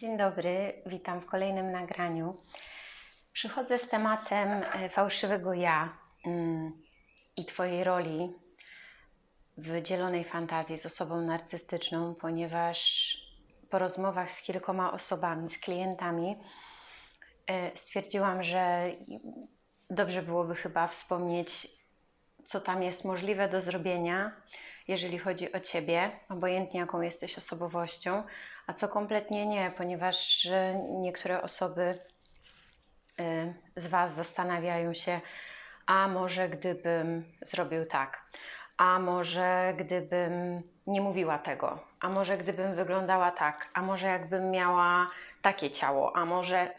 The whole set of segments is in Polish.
Dzień dobry, witam w kolejnym nagraniu. Przychodzę z tematem e, fałszywego ja mm, i Twojej roli w dzielonej fantazji z osobą narcystyczną, ponieważ po rozmowach z kilkoma osobami, z klientami, e, stwierdziłam, że dobrze byłoby chyba wspomnieć, co tam jest możliwe do zrobienia, jeżeli chodzi o Ciebie, obojętnie jaką jesteś osobowością, a co kompletnie nie, ponieważ niektóre osoby y, z Was zastanawiają się, a może gdybym zrobił tak, a może gdybym nie mówiła tego, a może gdybym wyglądała tak, a może jakbym miała takie ciało, a może.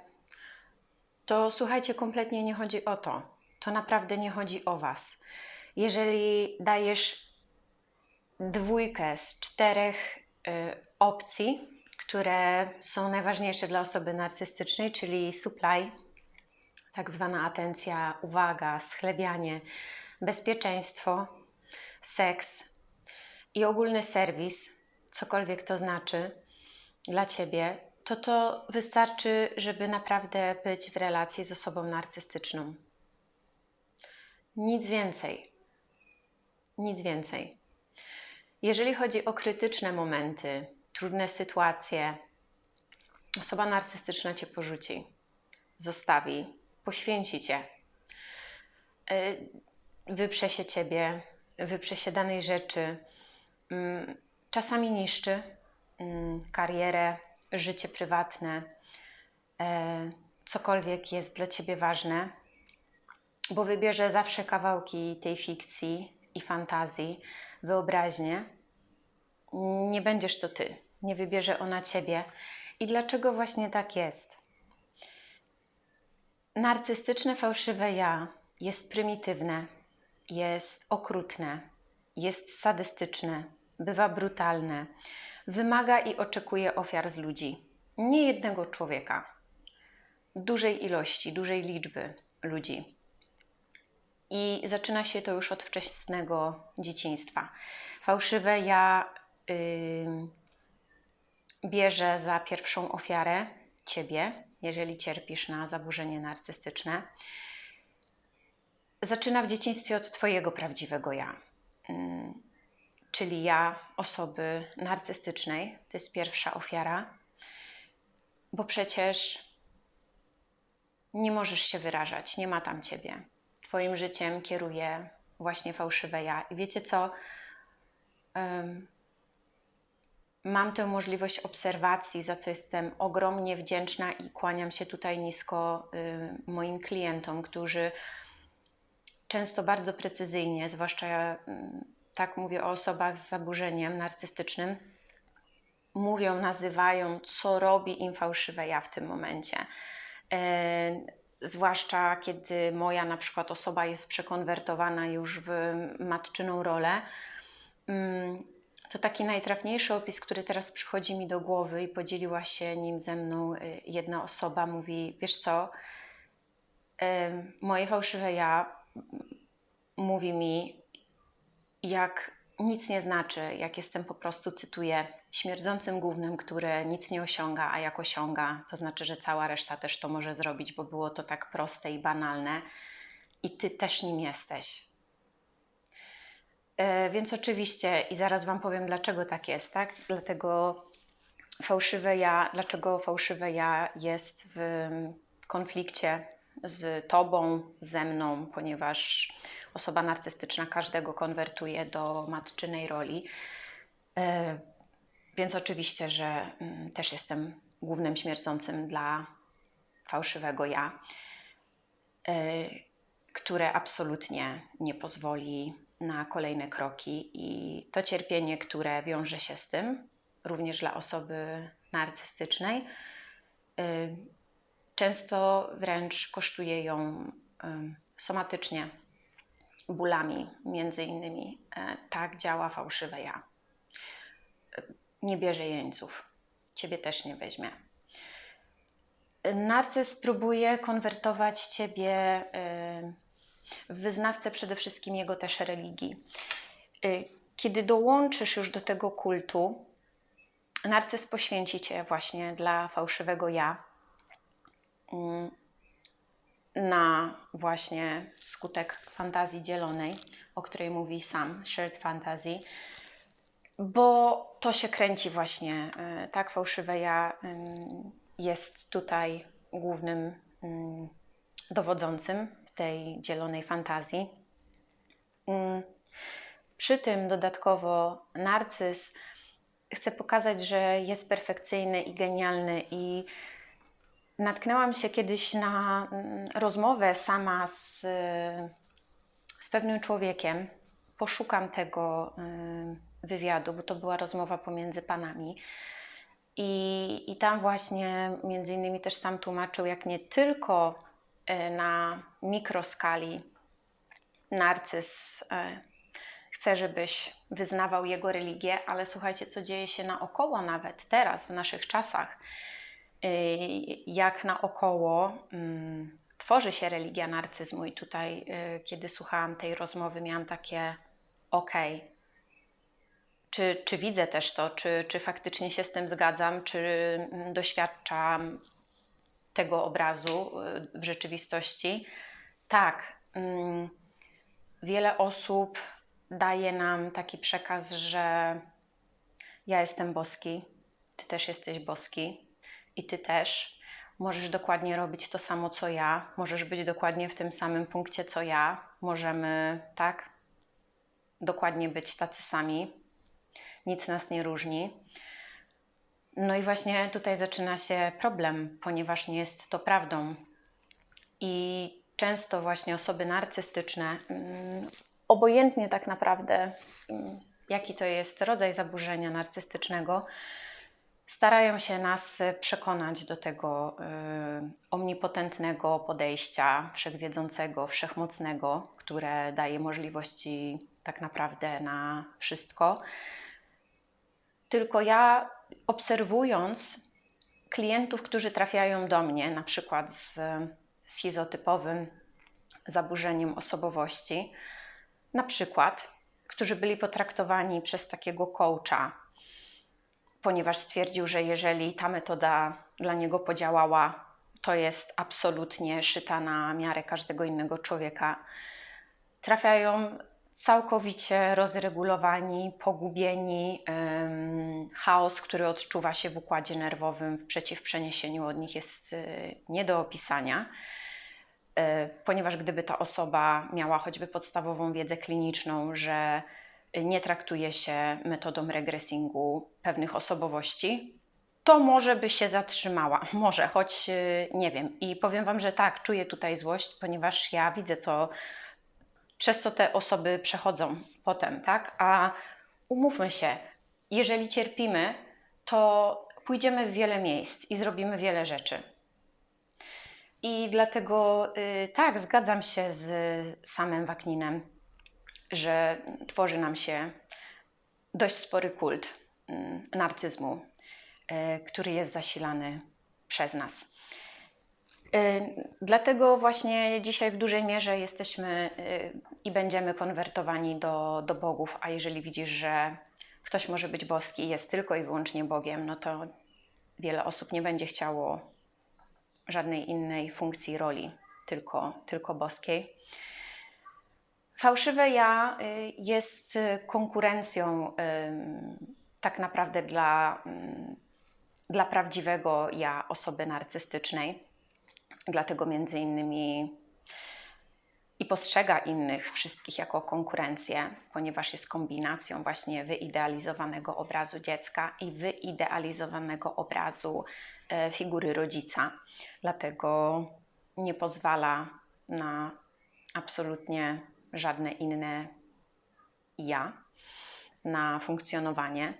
To słuchajcie, kompletnie nie chodzi o to. To naprawdę nie chodzi o Was. Jeżeli dajesz dwójkę z czterech y, opcji, które są najważniejsze dla osoby narcystycznej, czyli supply, tak zwana atencja, uwaga, schlebianie, bezpieczeństwo, seks i ogólny serwis, cokolwiek to znaczy dla ciebie, to to wystarczy, żeby naprawdę być w relacji z osobą narcystyczną. Nic więcej. Nic więcej. Jeżeli chodzi o krytyczne momenty, trudne sytuacje, osoba narcystyczna cię porzuci, zostawi, poświęci cię, y, wyprze się ciebie, wyprze się danej rzeczy, mm, czasami niszczy mm, karierę, życie prywatne, e, cokolwiek jest dla ciebie ważne, bo wybierze zawsze kawałki tej fikcji i fantazji, wyobraźnię. Nie będziesz to ty nie wybierze ona ciebie. I dlaczego właśnie tak jest? Narcystyczne, fałszywe ja jest prymitywne, jest okrutne, jest sadystyczne, bywa brutalne, wymaga i oczekuje ofiar z ludzi. Nie jednego człowieka, dużej ilości, dużej liczby ludzi. I zaczyna się to już od wczesnego dzieciństwa. Fałszywe ja. Yy, bierze za pierwszą ofiarę ciebie, jeżeli cierpisz na zaburzenie narcystyczne. Zaczyna w dzieciństwie od Twojego prawdziwego ja, mm, czyli ja osoby narcystycznej. To jest pierwsza ofiara, bo przecież nie możesz się wyrażać, nie ma tam Ciebie. Twoim życiem kieruje właśnie fałszywe ja. I wiecie co? Mam tę możliwość obserwacji, za co jestem ogromnie wdzięczna i kłaniam się tutaj nisko y, moim klientom, którzy często bardzo precyzyjnie, zwłaszcza y, tak mówię o osobach z zaburzeniem narcystycznym, mówią, nazywają, co robi im fałszywe ja w tym momencie. E, zwłaszcza kiedy moja na przykład osoba jest przekonwertowana już w matczyną rolę. To taki najtrafniejszy opis, który teraz przychodzi mi do głowy i podzieliła się nim ze mną y, jedna osoba. Mówi: Wiesz co, moje fałszywe ja mówi mi, jak nic nie znaczy, jak jestem po prostu, cytuję, śmierdzącym głównym, które nic nie osiąga, a jak osiąga, to znaczy, że cała reszta też to może zrobić, bo było to tak proste i banalne i ty też nim jesteś. E, więc oczywiście, i zaraz Wam powiem, dlaczego tak jest, tak? Dlatego fałszywe ja, dlaczego fałszywe ja jest w konflikcie z Tobą, ze mną, ponieważ osoba narcystyczna każdego konwertuje do matczynej roli. E, więc oczywiście, że mm, też jestem głównym śmiercącym dla fałszywego ja, e, które absolutnie nie pozwoli na kolejne kroki i to cierpienie, które wiąże się z tym, również dla osoby narcystycznej, y, często wręcz kosztuje ją somatycznie bólami, między innymi. E, tak działa fałszywe ja. Nie bierze jeńców. Ciebie też nie weźmie. Narcyz próbuje konwertować ciebie y, wyznawcę przede wszystkim jego też religii. Y, kiedy dołączysz już do tego kultu, narcyz poświęci cię właśnie dla fałszywego ja. Mm, na właśnie skutek fantazji dzielonej, o której mówi sam, shared fantasy, bo to się kręci właśnie, y, tak, fałszywe ja jest tutaj głównym dowodzącym tej dzielonej fantazji. Przy tym dodatkowo narcyz chce pokazać, że jest perfekcyjny i genialny i natknęłam się kiedyś na mm, rozmowę sama z, z pewnym człowiekiem. Poszukam tego y, wywiadu, bo to była rozmowa pomiędzy panami. I, I tam właśnie między innymi też sam tłumaczył, jak nie tylko na mikroskali narcyz y, chce, żebyś wyznawał jego religię, ale słuchajcie, co dzieje się naokoło nawet teraz, w naszych czasach. Y, jak naokoło mm, tworzy się religia narcyzmu, i tutaj, kiedy słuchałam tej rozmowy, miałam takie okej. Okay. Czy, czy widzę też to, czy, czy faktycznie się z tym zgadzam, czy mm, doświadczam tego obrazu y, w rzeczywistości? Tak. Mm, wiele osób daje nam taki przekaz, że ja jestem boski, ty też jesteś boski i ty też możesz dokładnie robić to samo co ja, możesz być dokładnie w tym samym punkcie co ja, możemy, tak, dokładnie być tacy sami, nic nas nie różni. No i właśnie tutaj zaczyna się problem, ponieważ nie jest to prawdą. I często właśnie osoby narcystyczne mm, obojętnie tak naprawdę, mm, jaki to jest rodzaj zaburzenia narcystycznego, starają się nas przekonać do tego y, omnipotentnego podejścia, wszechwiedzącego, wszechmocnego, które daje możliwości tak naprawdę na wszystko. Tylko ja obserwując klientów, którzy trafiają do mnie, na przykład z schizotypowym zaburzeniem osobowości, na przykład, którzy byli potraktowani przez takiego coacha, ponieważ stwierdził, że jeżeli ta metoda dla niego podziałała, to jest absolutnie szyta na miarę każdego innego człowieka. Trafiają całkowicie rozregulowani, pogubieni, chaos, który odczuwa się w układzie nerwowym w przeciwprzeniesieniu od nich jest y, nie do opisania. E, ponieważ gdyby ta osoba miała choćby podstawową wiedzę kliniczną, że nie traktuje się metodą regresingu pewnych osobowości, to może by się zatrzymała. Może, choć e, nie wiem. I powiem Wam, że tak, czuję tutaj złość, ponieważ ja widzę, co, przez co te osoby przechodzą potem, tak? A umówmy się, jeżeli cierpimy, to pójdziemy w wiele miejsc i zrobimy wiele rzeczy. I dlatego y, tak, zgadzam się z samym Wakninem, że tworzy nam się dość spory kult mm, narcyzmu, y, który jest zasilany przez nas. Y, dlatego właśnie dzisiaj w dużej mierze jesteśmy i będziemy konwertowani do, do bogów, a jeżeli widzisz, że ktoś może być boski i jest tylko i wyłącznie Bogiem, no to wiele osób nie będzie chciało żadnej innej funkcji roli, tylko, tylko boskiej. Fałszywe ja y, jest konkurencją tak naprawdę dla, dla prawdziwego ja osoby narcystycznej. Dlatego między innymi i postrzega innych wszystkich jako konkurencję, ponieważ jest kombinacją właśnie wyidealizowanego obrazu dziecka i wyidealizowanego obrazu E, figury rodzica. Dlatego nie pozwala na absolutnie żadne inne ja, na funkcjonowanie.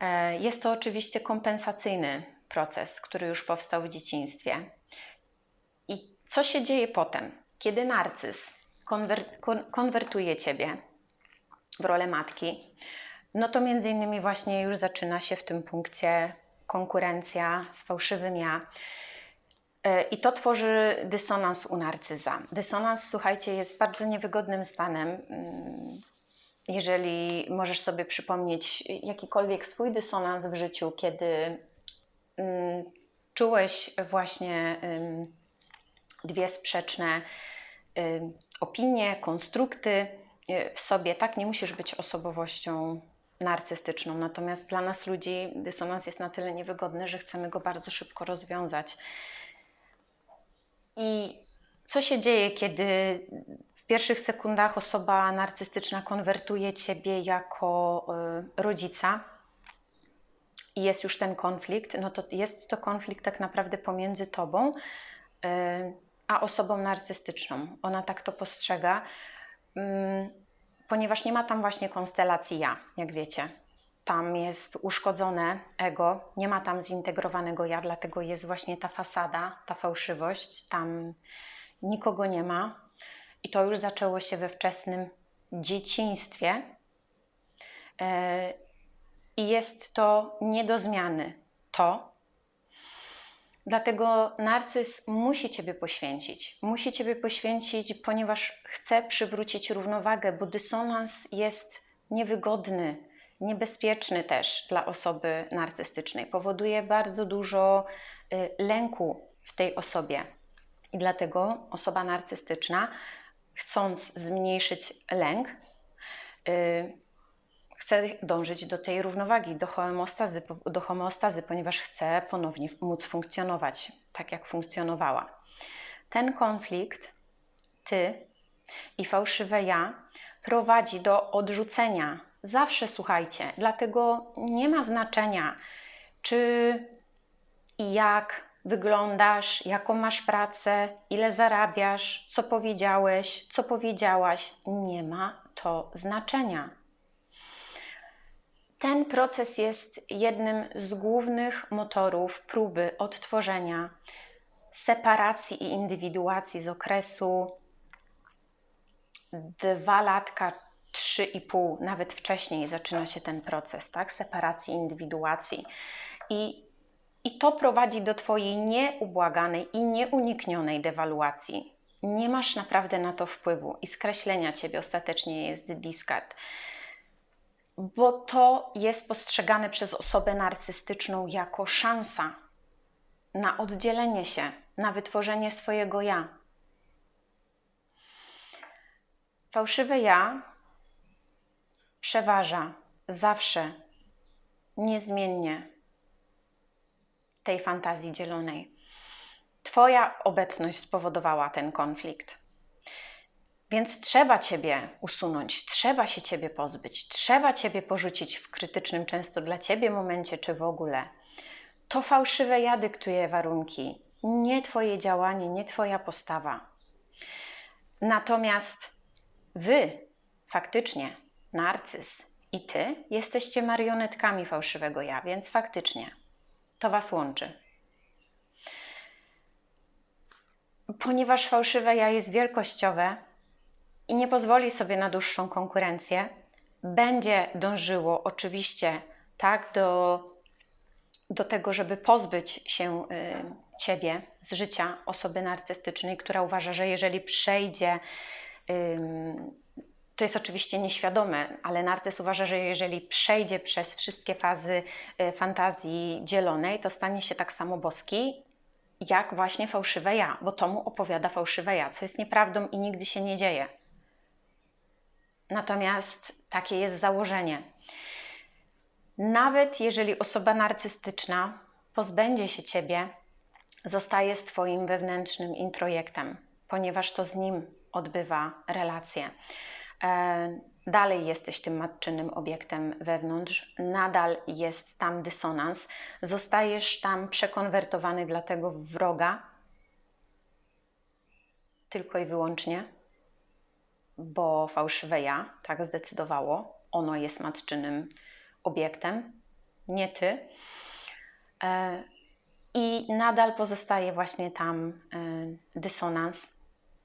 E, jest to oczywiście kompensacyjny proces, który już powstał w dzieciństwie. Co się dzieje potem, kiedy narcyz konwer konwertuje ciebie w rolę matki? No to między innymi właśnie już zaczyna się w tym punkcie konkurencja z fałszywym ja. E, I to tworzy dysonans u narcyza. Dysonans, słuchajcie, jest bardzo niewygodnym stanem, mm, jeżeli możesz sobie przypomnieć jakikolwiek swój dysonans w życiu, kiedy mm, czułeś właśnie dwie sprzeczne opinie, konstrukty y, w sobie, tak? Nie musisz być osobowością narcystyczną. Natomiast dla nas ludzi dysonans jest na tyle niewygodny, że chcemy go bardzo szybko rozwiązać. I co się dzieje, kiedy w pierwszych sekundach osoba narcystyczna konwertuje ciebie jako y, rodzica? I jest już ten konflikt, no to jest to konflikt tak naprawdę pomiędzy tobą y, a osobą narcystyczną. Ona tak to postrzega, mm, ponieważ nie ma tam właśnie konstelacji ja, jak wiecie. Tam jest uszkodzone ego, nie ma tam zintegrowanego ja, dlatego jest właśnie ta fasada, ta fałszywość. Tam nikogo nie ma. I to już zaczęło się we wczesnym dzieciństwie. E, I jest to nie do zmiany. To, Dlatego narcyz musi Ciebie poświęcić. Musi Ciebie poświęcić, ponieważ chce przywrócić równowagę, bo dysonans jest niewygodny, niebezpieczny też dla osoby narcystycznej. Powoduje bardzo dużo y, lęku w tej osobie. I dlatego osoba narcystyczna, chcąc zmniejszyć lęk, chce dążyć do tej równowagi, do homeostazy, do homeostazy, ponieważ chce ponownie móc funkcjonować tak, jak funkcjonowała. Ten konflikt, ty i fałszywe ja, prowadzi do odrzucenia. Zawsze słuchajcie, dlatego nie ma znaczenia, czy i jak wyglądasz, jaką masz pracę, ile zarabiasz, co powiedziałeś, co powiedziałaś. Nie ma to znaczenia. Ten proces jest jednym z głównych motorów próby odtworzenia separacji i indywiduacji z okresu dwa latka, trzy i pół, nawet wcześniej zaczyna się ten proces, tak? Separacji, indywiduacji. I, I to prowadzi do Twojej nieubłaganej i nieuniknionej dewaluacji. Nie masz naprawdę na to wpływu i skreślenia Ciebie ostatecznie jest discard bo to jest postrzegane przez osobę narcystyczną jako szansa na oddzielenie się, na wytworzenie swojego ja. Fałszywe ja przeważa zawsze, niezmiennie tej fantazji dzielonej. Twoja obecność spowodowała ten konflikt. Więc trzeba Ciebie usunąć, trzeba się Ciebie pozbyć, trzeba Ciebie porzucić w krytycznym często dla Ciebie momencie, czy w ogóle. To fałszywe ja dyktuje warunki, nie Twoje działanie, nie Twoja postawa. Natomiast Wy, faktycznie, narcyz i Ty, jesteście marionetkami fałszywego ja, więc faktycznie to Was łączy. Ponieważ fałszywe ja jest wielkościowe, i nie pozwoli sobie na dłuższą konkurencję, będzie dążyło oczywiście tak do, do tego, żeby pozbyć się y, ciebie z życia osoby narcystycznej, która uważa, że jeżeli przejdzie, y, to jest oczywiście nieświadome, ale narcyz uważa, że jeżeli przejdzie przez wszystkie fazy y, fantazji dzielonej, to stanie się tak samo boski, jak właśnie fałszywe ja, bo to mu opowiada fałszywe ja, co jest nieprawdą i nigdy się nie dzieje. Natomiast takie jest założenie. Nawet jeżeli osoba narcystyczna pozbędzie się ciebie, zostaje z Twoim wewnętrznym introjektem, ponieważ to z nim odbywa relacje. E, dalej jesteś tym matczynym obiektem wewnątrz, nadal jest tam dysonans, zostajesz tam przekonwertowany dla tego wroga, tylko i wyłącznie bo fałszywe ja tak zdecydowało. Ono jest matczynym obiektem, nie ty. E, I nadal pozostaje właśnie tam e, dysonans.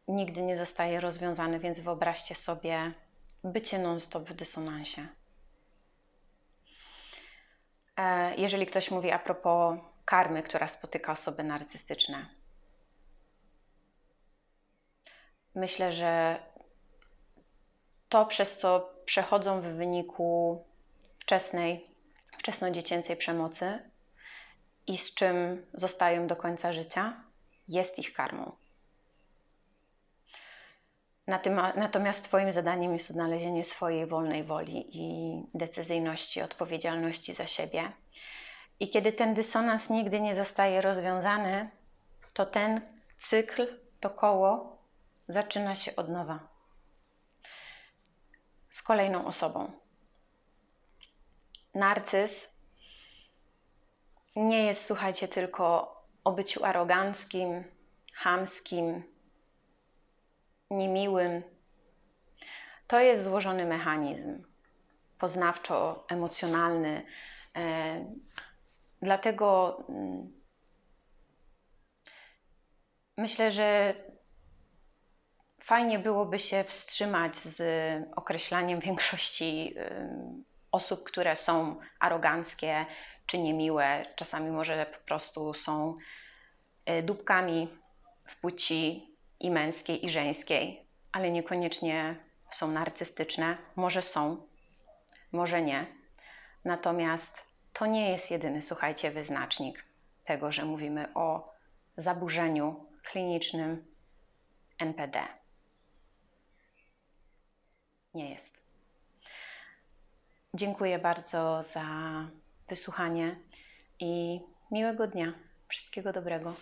Nigdy nie zostaje rozwiązany, więc wyobraźcie sobie bycie non-stop w dysonansie. E, jeżeli ktoś mówi a propos karmy, która spotyka osoby narcystyczne, myślę, że to, przez co przechodzą w wyniku wczesnej, wczesnodziecięcej przemocy i z czym zostają do końca życia, jest ich karmą. Natomiast Twoim zadaniem jest odnalezienie swojej wolnej woli i decyzyjności, odpowiedzialności za siebie. I kiedy ten dysonans nigdy nie zostaje rozwiązany, to ten cykl, to koło zaczyna się od nowa z kolejną osobą. Narcyz nie jest, słuchajcie, tylko o byciu aroganckim, chamskim, niemiłym. To jest złożony mechanizm poznawczo-emocjonalny. E, dlatego mm, myślę, że fajnie byłoby się wstrzymać z określaniem większości osób, które są aroganckie czy niemiłe. Czasami może po prostu są e, dupkami w płci i męskiej, i żeńskiej, ale niekoniecznie są narcystyczne. Może są, może nie. Natomiast to nie jest jedyny, słuchajcie, wyznacznik tego, że mówimy o zaburzeniu klinicznym NPD. Nie jest. Dziękuję bardzo za wysłuchanie i miłego dnia. Wszystkiego dobrego.